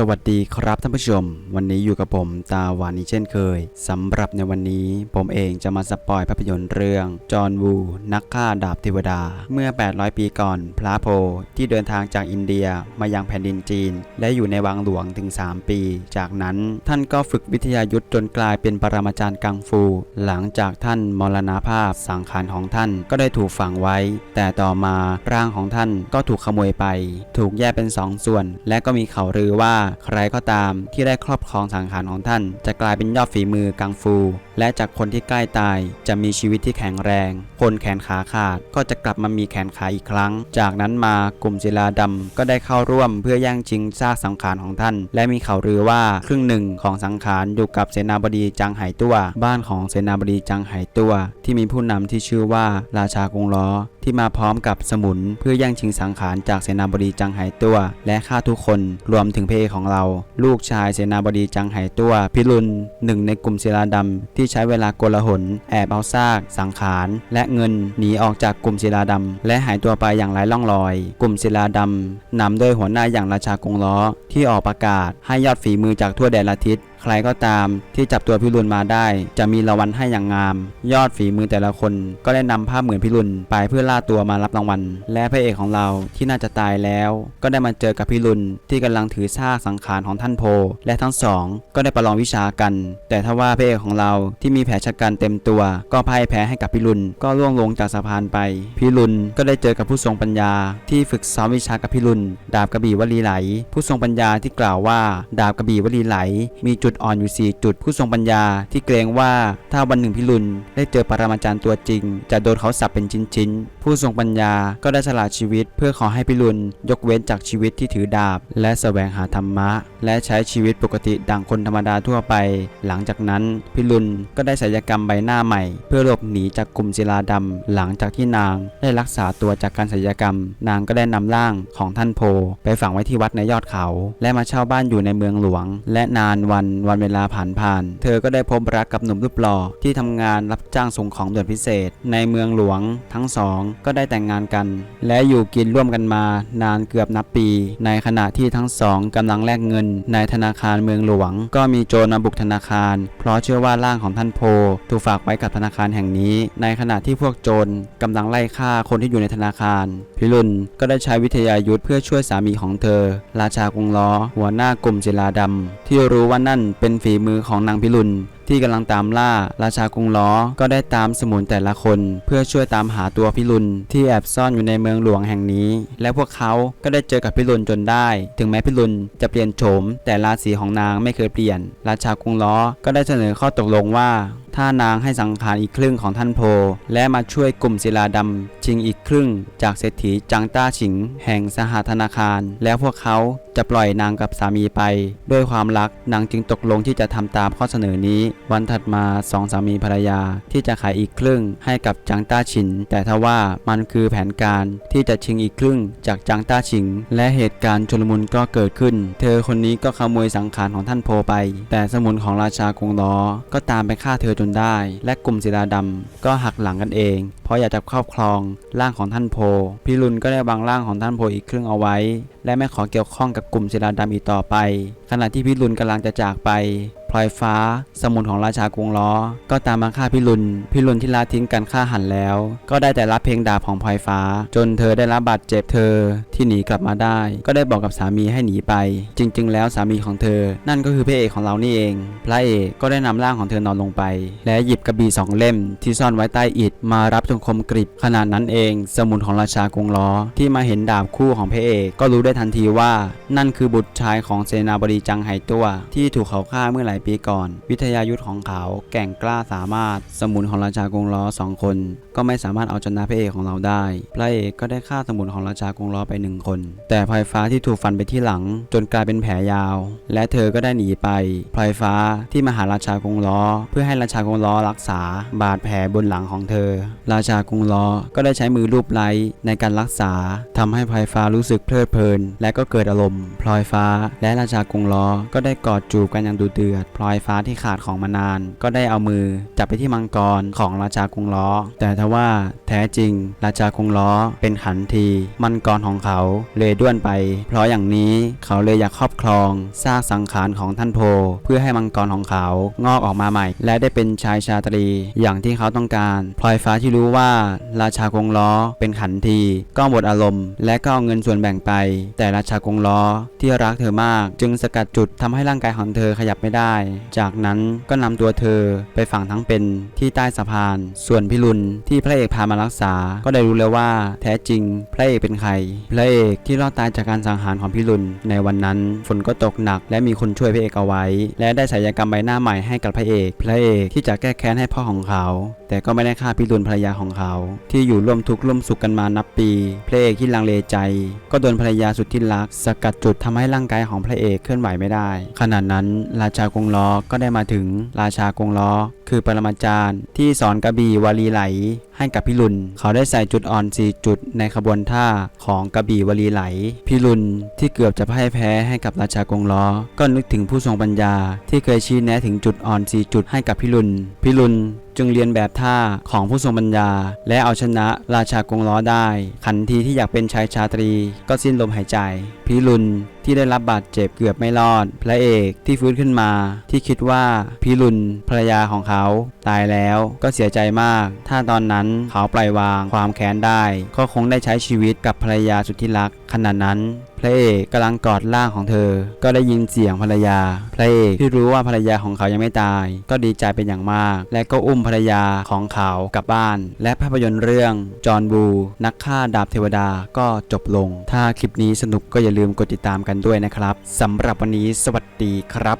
สวัสดีครับท่านผู้ชม วันนี้อยู่กับผมตาหวานนี้เช่นเคยสำหรับในวันนี้ผมเองจะมาสปอยภาพยนตร์เรื่อง จอห์นวู นักฆ่าดาบเทวดา เมื่อ 800 ปีก่อน พระโพที่เดินทางจากอินเดียมายังแผ่นดินจีน และอยู่ในวังหลวงถึง 3 ปี จากนั้นท่านก็ฝึกวิทยายุทธจนกลายเป็นปรมาจารย์กังฟู หลังจากท่านมรณภาพสังขารของท่านก็ได้ถูกฝังไว้ แต่ต่อมาร่างของท่านก็ถูกขโมยไป ถูกแยกเป็นสองส่วน และก็มีข่าวลือว่าใครก็ตามที่ได้ครอบครองสังขารของท่าน จะกลายเป็นยอดฝีมือกังฟู และจากคนที่ใกล้ตายจะมีชีวิตที่แข็งแรง คนแขนขาขาดก็จะกลับมามีแขนขาอีกครั้ง จากนั้นมากลุ่มศิลาดำก็ได้เข้าร่วมเพื่อแย่งชิงซากสังขารของท่าน และมีข่าวลือว่าครึ่งหนึ่งของสังขารอยู่กับเสนาบดีจางไหตัว บ้านของเสนาบดีจางไหตัว ที่มีผู้นำที่ชื่อว่าราชากงล้อที่มาพร้อมกับสมุนเพื่อแย่งชิงสังขารจากเสนาบดีจังไหตัว และฆ่าทุกคนรวมถึงเอกของเรา ลูกชายเสนาบดีจังไหตัว พิรุณหนึ่งในกลุ่มศิลาดำที่ใช้เวลาโกลาหลแอบเอาซาก สังขาร และเงินหนีออกจากกลุ่มศิลาดำและหายตัวไปอย่างไร้ร่องรอย กลุ่มศิลาดำนำโดยหัวหน้าอย่างราชากงล้อ ที่ออกประกาศให้ยอดฝีมือจากทั่วแดนละทิศ ใครก็ตามที่จับตัวพิรุณมาได้ จะมีรางวัลให้อย่างงาม ยอดฝีมือแต่ละคน ก็ได้นำภาพเหมือนพิรุณไปเพื่อล่าตัวมารับรางวัล และพระเอกของเราที่น่าจะตายแล้ว ก็ได้มาเจอกับพิรุณที่กำลังถือซากสังขารของท่านโพ และทั้งสองก็ได้ประลองวิชากัน แต่ถ้าว่าพระเอกของเราที่มีแผลชะกันเต็มตัว ก็พ่ายแพ้ให้กับพิรุณก็ร่วงลงจากสะพานไปพิรุณก็ได้เจอกับผู้ทรงปัญญา ที่ฝึกซ้อมวิชากับพิรุณดาบกระบี่วลีไหล ผู้ทรงปัญญาที่กล่าวว่า ดาบกระบี่วลีไหล มีจุดุดอ่อนอยู่ 4 จุดผู้ทรงปัญญาที่เกรงว่าถ้าวันหนึ่งพิรุณได้เจอปรมาจารย์ตัวจริง จะโดนเขาสับเป็นชิ้นๆ ผู้ทรงปัญญาก็ได้สละชีวิต เพื่อขอให้พิรุณยกเว้นจากชีวิตที่ถือดาบ และแสวงหาธรรมะ และใช้ชีวิตปกติดังคนธรรมดาทั่วไป หลังจากนั้นพิรุณก็ได้ศัลยกรรมใบหน้าใหม่ เพื่อหลบหนีจากกลุ่มศิลาดำหลังจากที่นางได้รักษาตัวจากการศัลยกรรม นางก็ได้นำร่างของท่านโพ ไปฝังไว้ที่วัดในยอดเขา และมาเช่าบ้านอยู่ในเมืองหลวง และนานวันวันเวลาผ่านผ่าน เธอก็ได้พบรักกับหนุ่มรูปหล่อที่ทำงานรับจ้างส่งของด่วนพิเศษ ในเมืองหลวงทั้งสองก็ได้แต่งงานกัน และอยู่กินร่วมกันมานานเกือบนับปี ในขณะที่ทั้งสองกำลังแลกเงิน ในธนาคารเมืองหลวง ก็มีโจรมาบุกธนาคาร เพราะเชื่อว่าร่างของท่านโพถูกฝากไว้กับธนาคารแห่งนี้ ในขณะที่พวกโจรกำลังไล่ฆ่าคนที่อยู่ในธนาคาร พิรุณก็ได้ใช้วิทยายุทธเพื่อช่วยสามีของเธอ ราชากรุงล้อ หัวหน้ากลุ่มศิลาดำที่รู้ว่านั่นเป็นฝีมือของนางพิรุณที่กำลังตามล่าราชากรุงล้อก็ได้ตามสมุนแต่ละคน เพื่อช่วยตามหาตัวพิรุณที่แอบซ่อนอยู่ในเมืองหลวงแห่งนี้ และพวกเขาก็ได้เจอกับพิรุณจนได้ ถึงแม้พิรุณจะเปลี่ยนโฉม แต่ราศีของนางไม่เคยเปลี่ยน ราชากรุงล้อก็ได้เสนอข้อตกลงว่า ถ้านางให้สังขารอีกครึ่งของท่านโพ และมาช่วยกลุ่มศิลาดำชิงอีกครึ่ง จากเศรษฐีจังต้าฉิง แห่งสหธนาคาร แล้วพวกเขาจะปล่อยนางกับสามีไป ด้วยความรักนางจึงตกลงที่จะทำตามข้อเสนอนี้ วันถัดมาสองสามีภรรยาที่จะขายอีกครึ่งให้กับจังต้าฉิน แต่ทว่ามันคือแผนการที่จะชิงอีกครึ่งจากจังต้าฉิง และเหตุการณ์ชุลมุนก็เกิดขึ้น เธอคนนี้ก็ขโมยสังขารของท่านโพไป แต่สมุนของราชากงล้อก็ตามไปฆ่าเธอจนได้ และกลุ่มศิลาดำก็หักหลังกันเอง เพราะอยากจะครอบครองร่างของท่านโพ พิรุณก็ได้วางร่างของท่านโพอีกครึ่งเอาไว้ และไม่ขอเกี่ยวข้องกับกลุ่มศิลาดำอีกต่อไป ขณะที่พิรุณกำลังจะจากไปพลอยฟ้า สมุนของราชากรุงล้อ ก็ตามมาฆ่าพิรุณพิรุณที่ละทิ้งการฆ่าหันแล้ว ก็ได้แต่รับเพลงด่าของพลอยฟ้า จนเธอได้รับบาดเจ็บเธอที่หนีกลับมาได้ ก็ได้บอกกับสามีให้หนีไป จริง ๆ แล้วสามีของเธอ นั่นก็คือพระเอกของเรานี่เอง พระเอกก็ได้นำร่างของเธอนอนลงไป และหยิบกระบี่สองเล่ม ที่ซ่อนไว้ใต้อิฐมารับจนคมกริบขนาดนั้นเอง สมุนของราชากรุงล้อที่มาเห็นดาบคู่ของพระเอกก็รู้ได้ทันทีว่า นั่นคือบุตรชายของเสนาบดีจังไหตัว ที่ถูกเขาฆ่าเมื่อหลายปีก่อน วิทยายุทธของเขาแก่งกล้าสามารถ สมุนของราชากรุงล้อสองคน ก็ไม่สามารถเอาชนะพระเอกของเราได้ พระเอกก็ได้ฆ่าสมุนของราชากรุงล้อไปหนึ่งคน แต่พลอยฟ้าที่ถูกฟันไปที่หลัง จนกลายเป็นแผลยาว และเธอก็ได้หนีไปพลอยฟ้าที่มาหาราชากรุงล้อ เพื่อให้ราชากรุงล้อรักษา บาดแผลบนหลังของเธอ ราชากรุงล้อก็ได้ใช้มือลูบไล้ในการรักษาทำให้พลอยฟ้ารู้สึกเพลิดเพลินและก็เกิดอารมณ์ พลอยฟ้า และราชากรุงล้อ ก็ได้กอดจูบกันอย่างดุเดือด พลอยฟ้าที่ขาดของมานาน ก็ได้เอามือจับไปที่มังกรของราชากรุงล้อ แต่ทว่าแท้จริง ราชากรุงล้อเป็นขันทีมังกรของเขาเลยด้วนไป เพราะอย่างนี้เขาเลยอยากครอบครองซากสังขารของท่านโพ เพื่อให้มังกรของเขางอกออกมาใหม่ และได้เป็นชายชาตรีอย่างที่เขาต้องการพลอยฟ้าที่รู้ว่าราชากรุงล้อเป็นขันทีก็หมดอารมณ์ และก็เอาเงินส่วนแบ่งไปแต่ราชากรงล้อที่รักเธอมาก จึงสกัดจุดทำให้ร่างกายของเธอขยับไม่ได้ จากนั้นก็นำตัวเธอไปฝังทั้งเป็นที่ใต้สะพาน ส่วนพิรุณที่พระเอกพามารักษา ก็ได้รู้แล้วว่า แท้จริงพระเอกเป็นใคร พระเอกที่รอดตายจากการสังหารของพิรุณในวันนั้นฝนก็ตกหนัก และมีคนช่วยพระเอกเอาไว้ และได้ศัลยกรรมใบหน้าใหม่ให้กับพระเอก พระเอกที่จะแก้แค้นให้พ่อของเขา แต่ก็ไม่ได้ฆ่าพิรุณภรรยาของเขา ที่อยู่ร่วมทุกข์ร่วมสุขกันมานับปี พระเอกที่ลังเลใจ ก็โดนภรรยาสุดที่รัก สกัดจุดทำให้ร่างกายของพระเอกเคลื่อนไหวไม่ได้ ขณะนั้นราชากงล้อก็ได้มาถึงราชากงล้อ คือปรมาจารย์ที่สอนกระบี่วลีไหล ให้กับพิรุณ เขาได้ใส่จุดอ่อน 4 จุดในขบวนท่าของกระบี่วลีไหล พิรุณที่เกือบจะพ่ายแพ้ให้กับราชากงล้อ ก็นึกถึงผู้ทรงปัญญา ที่เคยชี้แนะถึงจุดอ่อน 4 จุดให้กับพิรุณ พิรุณจึงเรียนแบบท่าของผู้ทรงปัญญา และเอาชนะราชากงล้อได้ ขันทีที่อยากเป็นชายชาตรี ก็สิ้นลมหายใจ พิรุณ ที่ได้รับบาดเจ็บเกือบไม่รอด พระเอกที่ฟื้นขึ้นมา ที่คิดว่าพิรุณภรรยาของเขาตายแล้วก็เสียใจมาก ถ้าตอนนั้นเขาปล่อยวางความแค้นได้ ก็คงได้ใช้ชีวิตกับภรรยาสุดที่รักขณะนั้นพระเอกกำลังกอดร่างของเธอ ก็ได้ยินเสียงภรรยา พระเอกที่รู้ว่าภรรยาของเขายังไม่ตาย ก็ดีใจเป็นอย่างมาก และก็อุ้มภรรยาของเขากลับบ้าน และภาพยนตร์เรื่องจอห์นบูนักฆ่าดาบเทวดาก็จบลง ถ้าคลิปนี้สนุกก็อย่าลืมกดติดตามกันด้วยนะครับสำหรับวันนี้สวัสดีครับ